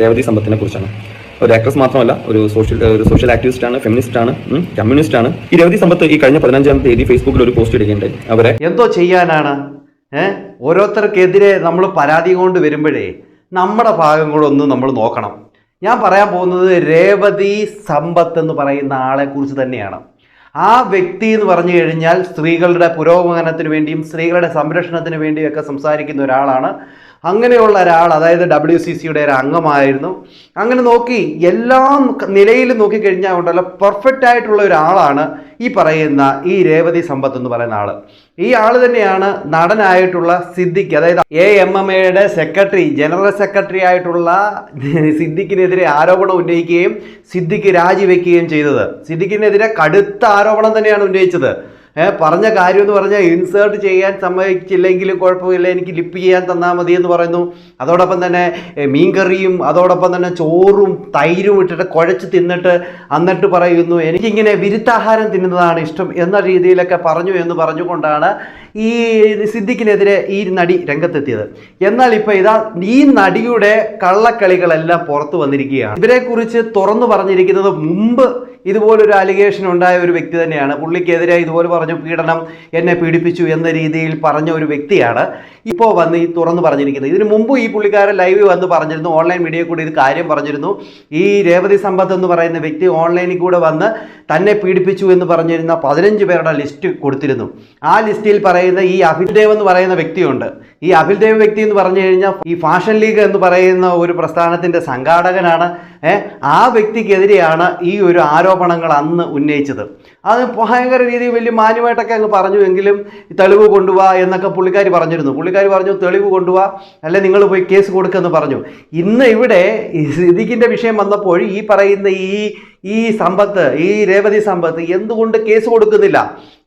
രേവതി സമ്പത്തിനെ കുറിച്ചാണ് ഒരു ആക്ട്രസ് മാത്രമല്ല ഒരു സോഷ്യൽ ഒരു സോഷ്യൽ ആക്ടിവിസ്റ്റ് ആണ് ഫെമിനിസ്റ്റ് ആണ് കമ്മ്യൂണിസ്റ്റ് ആണ്. ഈ രവതി സമ്പത്ത് ഈ കഴിഞ്ഞ പതിനഞ്ചാം തീയതി ഫേസ്ബുക്കിൽ ഒരു പോസ്റ്റ് ഇടുകയുണ്ടായി. അവരെ എന്തോ ചെയ്യാനാണ്? ഏഹ് ഓരോരുത്തർക്കെതിരെ നമ്മൾ പരാതി കൊണ്ട് വരുമ്പോഴേ നമ്മുടെ ഭാഗം കൂടെ ഒന്ന് നമ്മൾ നോക്കണം. ഞാൻ പറയാൻ പോകുന്നത് രേവതി സമ്പത്ത് എന്ന് പറയുന്ന ആളെ കുറിച്ച് തന്നെയാണ്. ആ വ്യക്തി എന്ന് പറഞ്ഞു കഴിഞ്ഞാൽ സ്ത്രീകളുടെ പുരോഗമനത്തിന് വേണ്ടിയും സ്ത്രീകളുടെ സംരക്ഷണത്തിന് വേണ്ടിയൊക്കെ സംസാരിക്കുന്ന ഒരാളാണ് അങ്ങനെയുള്ള ഒരാൾ അതായത് ഡബ്ല്യു സി സിയുടെ ഒരു അംഗമായിരുന്നു. അങ്ങനെ നോക്കി എല്ലാ നിലയിലും നോക്കിക്കഴിഞ്ഞാൽ ഉണ്ടല്ലോ പെർഫെക്റ്റ് ആയിട്ടുള്ള ഒരാളാണ് ഈ പറയുന്ന ഈ രേവതി സമ്പത്ത് എന്ന് പറയുന്ന ആൾ ഈ ആൾ തന്നെയാണ് നടനായിട്ടുള്ള സിദ്ദിഖ് അതായത് എ എം എം എയുടെ സെക്രട്ടറി ജനറൽ സെക്രട്ടറി ആയിട്ടുള്ള സിദ്ദിഖിനെതിരെ ആരോപണം ഉന്നയിക്കുകയും സിദ്ദിഖ് രാജിവെക്കുകയും ചെയ്തത്. സിദ്ദിഖിനെതിരെ കടുത്ത ആരോപണം തന്നെയാണ് ഉന്നയിച്ചത്. പറഞ്ഞ കാര്യം എന്ന് പറഞ്ഞാൽ ഇൻസേർട്ട് ചെയ്യാൻ സമ്മതിച്ചില്ലെങ്കിലും കുഴപ്പമില്ല. എനിക്ക് ലിപ്പ് ചെയ്യാൻ തന്നാൽ മതി എന്ന് പറയുന്നു. അതോടൊപ്പം തന്നെ മീൻകറിയും അതോടൊപ്പം തന്നെ ചോറും തൈരും ഇട്ടിട്ട് കുഴച്ച് തിന്നിട്ട് എന്നിട്ട് പറയുന്നു എനിക്കിങ്ങനെ വിരുത്താഹാരം തിന്നുന്നതാണ് ഇഷ്ടം എന്ന രീതിയിലൊക്കെ പറഞ്ഞു എന്ന് പറഞ്ഞുകൊണ്ടാണ് ഈ സിദ്ദിഖിനെതിരെ ഈ നടി രംഗത്തെത്തിയത്. എന്നാൽ ഇപ്പോൾ ഇതാ ഈ നടിയുടെ കള്ളക്കളികളെല്ലാം പുറത്തു വന്നിരിക്കുകയാണ്. ഇവരെക്കുറിച്ച് തുറന്നു പറഞ്ഞിരിക്കുന്നത് മുമ്പ് ഇതുപോലൊരു അലിഗേഷൻ ഉണ്ടായ ഒരു വ്യക്തി തന്നെയാണ്. പുള്ളിക്കെതിരെ ഇതുപോലെ പറഞ്ഞു പീഡനം എന്നെ പീഡിപ്പിച്ചു എന്ന രീതിയിൽ പറഞ്ഞ ഒരു വ്യക്തിയാണ്. ഇപ്പോൾ വന്ന് ഈ തുറന്നു പറഞ്ഞിരിക്കുന്നത്. ഇതിനു മുമ്പ് ഈ പുള്ളിക്കാരൻ ലൈവ് വന്ന് പറഞ്ഞിരുന്നു ഓൺലൈൻ മീഡിയയിൽ കൂടി ഇത് കാര്യം പറഞ്ഞിരുന്നു. ഈ രേവതി സമ്പത്ത് എന്ന് പറയുന്ന വ്യക്തി ഓൺലൈനിൽ കൂടെ വന്ന് തന്നെ പീഡിപ്പിച്ചു എന്ന് പറഞ്ഞിരുന്ന പതിനഞ്ച് പേരുടെ ലിസ്റ്റ് കൊടുത്തിരുന്നു. ആ ലിസ്റ്റിൽ പറയുന്ന ഈ അഭിൽ ദേവ് എന്ന് പറയുന്ന വ്യക്തിയുണ്ട്. ഈ അഭിൽ ദേവ് വ്യക്തി എന്ന് പറഞ്ഞു കഴിഞ്ഞാൽ ഈ ഫാഷൻ ലീഗ് എന്ന് പറയുന്ന ഒരു പ്രസ്ഥാനത്തിന്റെ സംഘാടകനാണ്. ആ വ്യക്തിക്കെതിരെയാണ് ഈ ഒരു ആരോപണങ്ങൾ അന്ന് ഉന്നയിച്ചത്. അത് ഭയങ്കര രീതിയിൽ വലിയ മാന്യമായിട്ടൊക്കെ അങ്ങ് പറഞ്ഞു എങ്കിലും തെളിവ് കൊണ്ടുപോവാ എന്നൊക്കെ പുള്ളിക്കാരി പറഞ്ഞിരുന്നു. പുള്ളിക്കാരി പറഞ്ഞു തെളിവ് കൊണ്ടുപോവാ അല്ലെ നിങ്ങൾ പോയി കേസ് കൊടുക്കുമെന്ന് പറഞ്ഞു. ഇന്ന് ഇവിടെ സിദ്ദിഖിന്റെ വിഷയം വന്നപ്പോൾ ഈ പറയുന്ന ഈ ഈ സമ്പത്ത് ഈ രേവതി സമ്പത്ത് എന്തുകൊണ്ട് കേസ് കൊടുക്കുന്നില്ല?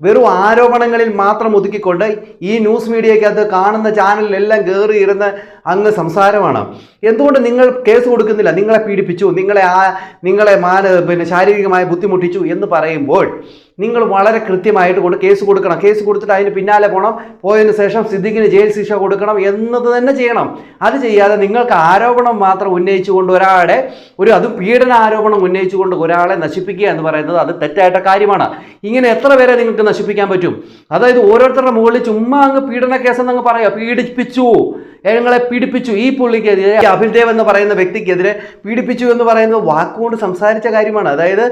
വെറും ആരോപണങ്ങളിൽ മാത്രം ഒതുക്കിക്കൊണ്ട് ഈ ന്യൂസ് മീഡിയക്കകത്ത് കാണുന്ന ചാനലിലെല്ലാം കയറി ഇരുന്ന് അങ്ങ് സംസാരമാണ്. എന്തുകൊണ്ട് നിങ്ങൾ കേസ് കൊടുക്കുന്നില്ല? നിങ്ങളെ പീഡിപ്പിച്ചു നിങ്ങളെ ആ നിങ്ങളെ മാന പിന്നെ ശാരീരികമായി ബുദ്ധിമുട്ടിച്ചു എന്ന് പറയുമ്പോൾ നിങ്ങൾ വളരെ കൃത്യമായിട്ട് കൊണ്ട് കേസ് കൊടുക്കണം. കേസ് കൊടുത്തിട്ട് അതിന് പിന്നാലെ പോകണം പോയതിന് ശേഷം സിദ്ദിഖിന് ജയിൽ ശിക്ഷ കൊടുക്കണം എന്നത് തന്നെ ചെയ്യണം. അത് ചെയ്യാതെ നിങ്ങൾക്ക് ആരോപണം മാത്രം ഉന്നയിച്ചുകൊണ്ട് ഒരാളെ ഒരു അതും പീഡന ആരോപണം ഉന്നയിച്ചുകൊണ്ട് ഒരാളെ നശിപ്പിക്കുക എന്ന് പറയുന്നത് അത് തെറ്റായിട്ട കാര്യമാണ്. ഇങ്ങനെ എത്ര പേരെ നിങ്ങൾക്ക് നശിപ്പിക്കാൻ പറ്റും? അതായത് ഓരോരുത്തരുടെ മുകളിൽ ചുമ്മാ അങ്ങ് പീഡന കേസെന്ന് അങ്ങ് പറയുക പീഡിപ്പിച്ചു. ഞങ്ങളെ പീഡിപ്പിച്ചു. ഈ പുള്ളിക്കെതിരെ അഭിൽദേവ് എന്ന് പറയുന്ന വ്യക്തിക്കെതിരെ പീഡിപ്പിച്ചു എന്ന് പറയുന്നത് വാക്കുകൊണ്ട് സംസാരിച്ച കാര്യമാണ്. അതായത്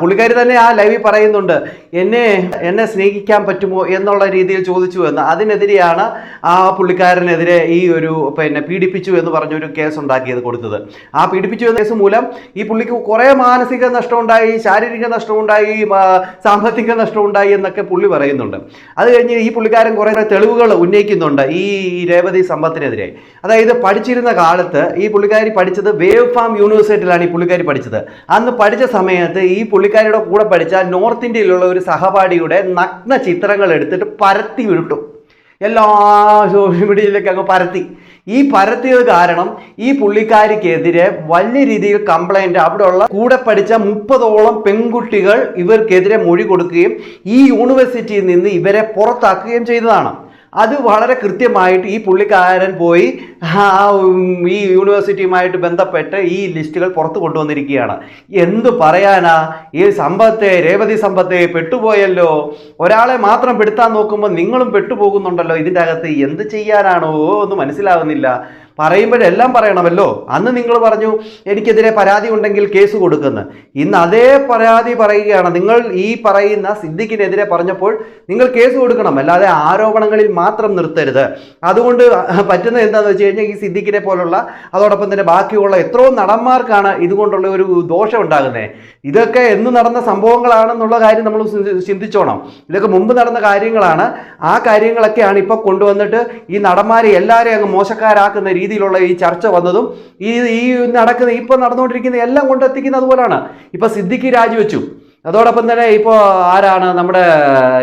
പുള്ളിക്കാരി തന്നെ ആ ലൈവിൽ പറയുന്നുണ്ട്. എന്നെ എന്നെ സ്നേഹിക്കാൻ പറ്റുമോ എന്നുള്ള രീതിയിൽ ചോദിച്ചു എന്ന്. അതിനെതിരെയാണ് ആ പുള്ളിക്കാരനെതിരെ ഈ ഒരു പിന്നെ പീഡിപ്പിച്ചു എന്ന് പറഞ്ഞൊരു കേസ് ഉണ്ടാക്കിയത് കൊടുത്തത്. ആ പീഡിപ്പിച്ചു എന്ന കേസ് മൂലം ഈ പുള്ളിക്ക് കുറേ മാനസിക നഷ്ടമുണ്ടായി ശാരീരിക നഷ്ടമുണ്ടായി സാമ്പത്തിക നഷ്ടമുണ്ടായി എന്നൊക്കെ പുള്ളി പറയുന്നുണ്ട്. അത് കഴിഞ്ഞ് ഈ പുള്ളിക്കാരൻ കുറേ തെളിവുകൾ ഉന്നയിക്കുന്നുണ്ട് ഈ രേവതി സമ്പത്തിനെതിരെ അതായത് പഠിച്ചിരുന്ന കാലത്ത് ഈ പുള്ളിക്കാരി പഠിച്ചത് വേവ് ഫാം യൂണിവേഴ്സിറ്റിയിലാണ് ഈ പുള്ളിക്കാരി പഠിച്ചത്. അന്ന് പഠിച്ച സമയത്ത് ഈ പുള്ളിക്കാരിയുടെ കൂടെ പഠിച്ച നോർത്ത് ഇന്ത്യയിലുള്ള ഒരു സഹപാഠിയുടെ നഗ്ന ചിത്രങ്ങൾ എടുത്തിട്ട് പരത്തി വിട്ടു എല്ലാ സോഷ്യൽ മീഡിയയിലേക്ക് അങ്ങ് പരത്തി. ഈ പരത്തിയത് കാരണം ഈ പുള്ളിക്കാരിക്കെതിരെ വലിയ രീതിയിൽ കംപ്ലൈന്റ് അവിടെയുള്ള കൂടെ പഠിച്ച മുപ്പതോളം പെൺകുട്ടികൾ ഇവർക്കെതിരെ മൊഴി കൊടുക്കുകയും ഈ യൂണിവേഴ്സിറ്റിയിൽ നിന്ന് ഇവരെ പുറത്താക്കുകയും ചെയ്തതാണ്. അത് വളരെ കൃത്യമായിട്ട് ഈ പുള്ളിക്കാരൻ പോയി ഈ യൂണിവേഴ്സിറ്റിയുമായിട്ട് ബന്ധപ്പെട്ട് ഈ ലിസ്റ്റുകൾ പുറത്തു കൊണ്ടുവന്നിരിക്കുകയാണ്. എന്തു പറയാനാ? ഈ സമ്പത്തെ രേവതി സമ്പത്തെ പെട്ടുപോയല്ലോ. ഒരാളെ മാത്രം പെടുത്താൻ നോക്കുമ്പോൾ നിങ്ങളും പെട്ടുപോകുന്നുണ്ടല്ലോ. ഇതിന്റെ അകത്ത് എന്ത് ചെയ്യാനാണോ എന്ന് മനസ്സിലാവുന്നില്ല. പറയുമ്പോഴെല്ലാം പറയണമല്ലോ. അന്ന് നിങ്ങൾ പറഞ്ഞു എനിക്കെതിരെ പരാതി ഉണ്ടെങ്കിൽ കേസ് കൊടുക്കുന്നു. ഇന്ന് അതേ പരാതി പറയുകയാണ്. നിങ്ങൾ ഈ പറയുന്ന സിദ്ദിഖിനെതിരെ പറഞ്ഞപ്പോൾ നിങ്ങൾ കേസ് കൊടുക്കണം. അല്ലാതെ ആരോപണങ്ങളിൽ മാത്രം നിർത്തരുത്. അതുകൊണ്ട് പറ്റുന്നത് എന്താണെന്ന് വെച്ച് കഴിഞ്ഞാൽ ഈ സിദ്ദിഖിനെ പോലുള്ള അതോടൊപ്പം തന്നെ ബാക്കിയുള്ള എത്രയോ നടന്മാർക്കാണ് ഇതുകൊണ്ടുള്ള ഒരു ദോഷം ഉണ്ടാകുന്നത് ഇതൊക്കെ എന്ന് നടന്ന സംഭവങ്ങളാണെന്നുള്ള കാര്യം നമ്മൾ ചിന്തിച്ചോണം. ഇതൊക്കെ മുമ്പ് നടന്ന കാര്യങ്ങളാണ്. ആ കാര്യങ്ങളൊക്കെയാണ് ഇപ്പോൾ കൊണ്ടുവന്നിട്ട് ഈ നടന്മാരെ എല്ലാവരെയും അങ്ങ് മോശക്കാരാക്കുന്ന രീതിയിലുള്ള ഈ ചർച്ച വന്നതും ഈ ഈ നടക്കുന്ന ഇപ്പോൾ നടന്നുകൊണ്ടിരിക്കുന്ന എല്ലാം കൊണ്ടെത്തിക്കുന്ന അതുപോലാണ്. ഇപ്പോൾ സിദ്ദിഖി രാജിവെച്ചു. അതോടൊപ്പം തന്നെ ഇപ്പോൾ ആരാണ് നമ്മുടെ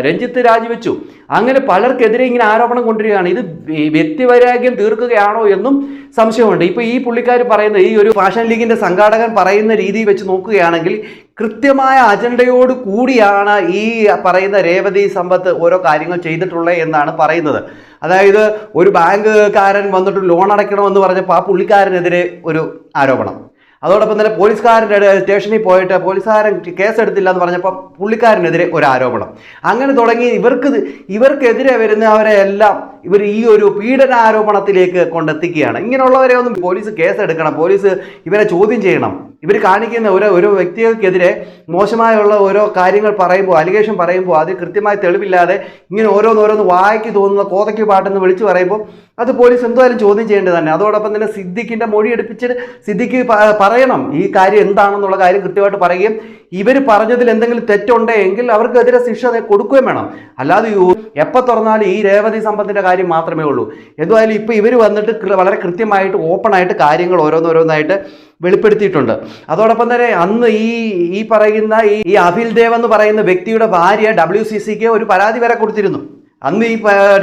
രഞ്ജിത്ത് രാജിവെച്ചു. അങ്ങനെ പലർക്കെതിരെ ഇങ്ങനെ ആരോപണം കൊണ്ടുവരികയാണ്. ഇത് വ്യ- വ്യക്തിവൈരാഗ്യം തീർക്കുകയാണോ എന്നും സംശയമുണ്ട്. ഇപ്പോൾ ഈ പുള്ളിക്കാർ പറയുന്ന ഈ ഒരു ഫാഷൻ ലീഗിന്റെ സംഘാടകൻ പറയുന്ന രീതി വെച്ച് നോക്കുകയാണെങ്കിൽ കൃത്യമായ അജണ്ടയോട് കൂടിയാണ് ഈ പറയുന്ന രേവതി സമ്പത്ത് ഓരോ കാര്യങ്ങൾ ചെയ്തിട്ടുള്ളത് എന്നാണ് പറയുന്നത്. അതായത് ഒരു ബാങ്കുകാരൻ വന്നിട്ട് ലോൺ അടയ്ക്കണമെന്ന് പറഞ്ഞപ്പോൾ ആ പുള്ളിക്കാരനെതിരെ ഒരു ആരോപണം. അതോടൊപ്പം തന്നെ പോലീസുകാരന്റെ സ്റ്റേഷനിൽ പോയിട്ട് പോലീസുകാരൻ കേസ് എടുത്തില്ല എന്ന് പറഞ്ഞപ്പോൾ പുള്ളിക്കാരനെതിരെ ഒരു ആരോപണം. അങ്ങനെ തുടങ്ങി ഇവർക്ക് ഇവർക്കെതിരെ വരുന്നവരെ എല്ലാം ഇവർ ഈ ഒരു പീഡന ആരോപണത്തിലേക്ക് കൊണ്ടെത്തിക്കുകയാണ്. ഇങ്ങനെയുള്ളവരെ ഒന്നും പോലീസ് കേസെടുക്കണം. പോലീസ് ഇവരെ ചോദ്യം ചെയ്യണം. ഇവർ കാണിക്കുന്ന ഓരോ ഓരോ വ്യക്തികൾക്കെതിരെ മോശമായുള്ള ഓരോ കാര്യങ്ങൾ പറയുമ്പോൾ അലിഗേഷൻ പറയുമ്പോൾ അത് കൃത്യമായി തെളിവില്ലാതെ ഇങ്ങനെ ഓരോന്നോരോന്ന് വായിക്ക് തോന്നുന്ന കോതയ്ക്ക് പാട്ടെന്ന് വിളിച്ചു പറയുമ്പോൾ അത് പോലീസ് എന്തായാലും ചോദ്യം ചെയ്യേണ്ടത് തന്നെ. അതോടൊപ്പം തന്നെ സിദ്ദിഖിന്റെ മൊഴി എടുപ്പിച്ചിട്ട് സിദ്ദിഖ് പറയണം ഈ കാര്യം എന്താണെന്നുള്ള കാര്യം കൃത്യമായിട്ട് പറയുകയും ഇവർ പറഞ്ഞതിൽ എന്തെങ്കിലും തെറ്റുണ്ടേ തെറ്റുണ്ടെങ്കിൽ അവർക്കെതിരെ ശിക്ഷ കൊടുക്കുകയും വേണം. അല്ലാതെ എപ്പോൾ തുറന്നാലും ഈ രേവതി സമ്പത്തിന്റെ കാര്യം മാത്രമേ ഉള്ളൂ. എന്തായാലും ഇപ്പോൾ ഇവർ വന്നിട്ട് വളരെ കൃത്യമായിട്ട് ഓപ്പണായിട്ട് കാര്യങ്ങൾ ഓരോന്നോരോന്നായിട്ട് വെളിപ്പെടുത്തിയിട്ടുണ്ട്. അതോടൊപ്പം തന്നെ അന്ന് ഈ ഈ പറയുന്ന ഈ ഈ അഭിൽ ദേവ് എന്ന് പറയുന്ന വ്യക്തിയുടെ ഭാര്യ ഡബ്ല്യു സി സിക്ക് ഒരു പരാതി വരെ കൊടുത്തിരുന്നു. അന്ന് ഈ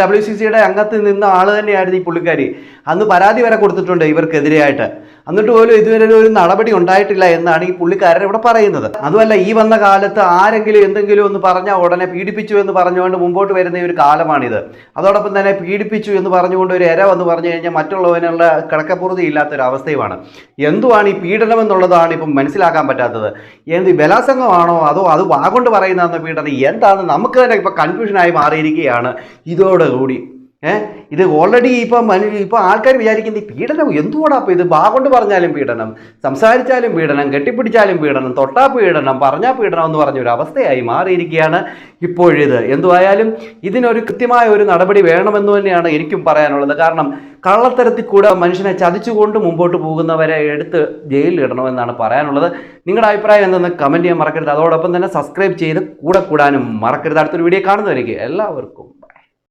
ഡബ്ല്യു സി സിയുടെ അംഗത്ത് നിന്ന ആൾ തന്നെയായിരുന്നു ഈ പുള്ളിക്കാരി. അന്ന് പരാതി വരെ കൊടുത്തിട്ടുണ്ട് ഇവർക്കെതിരെയായിട്ട്. എന്നിട്ട് പോലും ഇതുവരെ ഒരു നടപടി ഉണ്ടായിട്ടില്ല എന്നാണ് ഈ പുള്ളിക്കാരൻ ഇവിടെ പറയുന്നത്. അതുമല്ല ഈ വന്ന കാലത്ത് ആരെങ്കിലും എന്തെങ്കിലും ഒന്ന് പറഞ്ഞാൽ ഉടനെ പീഡിപ്പിച്ചു എന്ന് പറഞ്ഞുകൊണ്ട് മുമ്പോട്ട് വരുന്ന ഒരു കാലമാണിത്. അതോടൊപ്പം തന്നെ പീഡിപ്പിച്ചു എന്ന് പറഞ്ഞുകൊണ്ട് ഒരു എര വന്ന് പറഞ്ഞു കഴിഞ്ഞാൽ മറ്റുള്ളവനുള്ള കിടക്കപ്പുറതി ഇല്ലാത്തൊരു അവസ്ഥയുമാണ്. എന്തുവാണ് ഈ പീഡനം എന്നുള്ളതാണ് ഇപ്പം മനസ്സിലാക്കാൻ പറ്റാത്തത്. എന്ത് ബലാസംഗമാണോ അതോ അത് വാഗൊണ്ട് പറയുന്ന പീഡനം? എന്താണെന്ന് നമുക്ക് തന്നെ ഇപ്പം കൺഫ്യൂഷനായി മാറിയിരിക്കുകയാണ്. ഇതോടുകൂടി. ഏഹ് ഇത് ഓൾറെഡി ഇപ്പം മനു ഇപ്പം ആൾക്കാർ വിചാരിക്കുന്നത് പീഡനം എന്തുകൊണ്ടാ അപ്പോൾ ഇത്? ബാകൊണ്ട് പറഞ്ഞാലും പീഡനം സംസാരിച്ചാലും പീഡനം കെട്ടിപ്പിടിച്ചാലും പീഡനം തൊട്ടാ പീഡനം പറഞ്ഞാൽ പീഡനം എന്ന് പറഞ്ഞ ഒരു അവസ്ഥയായി മാറിയിരിക്കുകയാണ് ഇപ്പോഴിത്. എന്തുവായാലും ഇതിനൊരു കൃത്യമായ ഒരു നടപടി വേണമെന്ന് തന്നെയാണ് എനിക്കും പറയാനുള്ളത്. കാരണം കള്ളത്തരത്തിൽ കൂടെ മനുഷ്യനെ ചതിച്ചുകൊണ്ട് മുമ്പോട്ട് പോകുന്നവരെ എടുത്ത് ജയിലിൽ ഇടണമെന്നാണ് പറയാനുള്ളത്. നിങ്ങളുടെ അഭിപ്രായം എന്തെന്ന് കമന്റ് ചെയ്യാൻ മറക്കരുത്. അതോടൊപ്പം തന്നെ സബ്സ്ക്രൈബ് ചെയ്ത് കൂടെ കൂടാനും മറക്കരുത്. അടുത്തൊരു വീഡിയോ കാണുന്നവരേക്ക് എല്ലാവർക്കും